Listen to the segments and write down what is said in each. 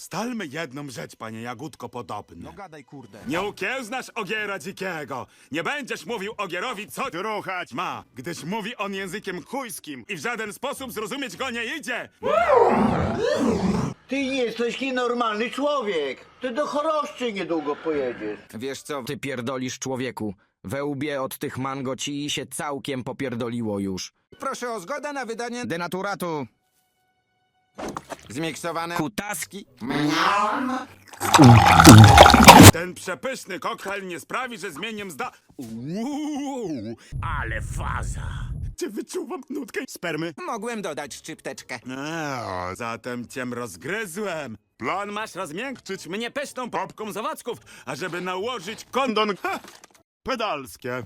Ustalmy jedną rzecz, panie Jagódko podobny. No gadaj, kurde. Nie ukiełznasz ogiera dzikiego. Nie będziesz mówił ogierowi, co ruchać ma, gdyż mówi on językiem chujskim i w żaden sposób zrozumieć go nie idzie. Ty nie jesteś nienormalny człowiek. Ty do choroszczy niedługo pojedziesz. Wiesz co, ty pierdolisz człowieku. We łbie od tych mango ci się całkiem popierdoliło już. Proszę o zgodę na wydanie Denaturatu. Zmiksowane Kutaski. Ten przepyszny koktajl nie sprawi, że zmienię zda... Uuu, ale faza. Czy wyczuwam nutkę spermy? mogłem dodać szczypteczkę. Eee, zatem ciem rozgryzłem. Plan masz rozmiękczyć mnie pyszną popką z owocków, ażeby nałożyć kondon... Ha, pedalskie.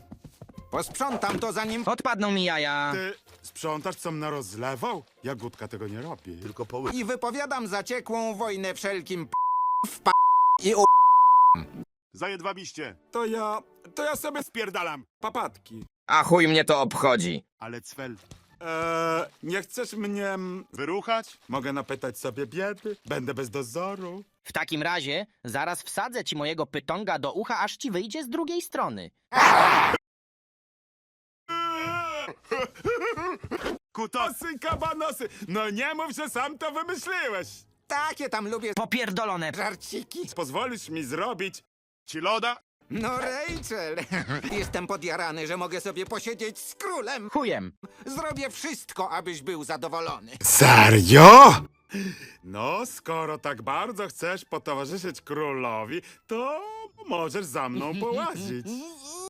Posprzątam to zanim... Odpadną mi jaja. Ty sprzątasz, co mnie rozlewał? Jagódka tego nie robi. Tylko poły... I wypowiadam zaciekłą wojnę wszelkim p... w p... i u... Zajedwabiście. To ja... to ja sobie spierdalam. Papatki. A chuj mnie to obchodzi. Ale cwel... Eee, nie chcesz mnie... mm, Wyruchać? Mogę napytać sobie biedy? Będę bez dozoru. W takim razie zaraz wsadzę ci mojego pytonga do ucha, aż ci wyjdzie z drugiej strony. Kutosy, kabanosy! No nie mów, że sam to wymyśliłeś! Takie tam lubię Popierdolone. żarciki. Pozwolisz mi zrobić ci loda? No Rachel, jestem podjarany, że mogę sobie posiedzieć z królem. Chujem. Zrobię wszystko, abyś był zadowolony. Serio? No, skoro tak bardzo chcesz potowarzyszyć królowi, to możesz za mną połazić.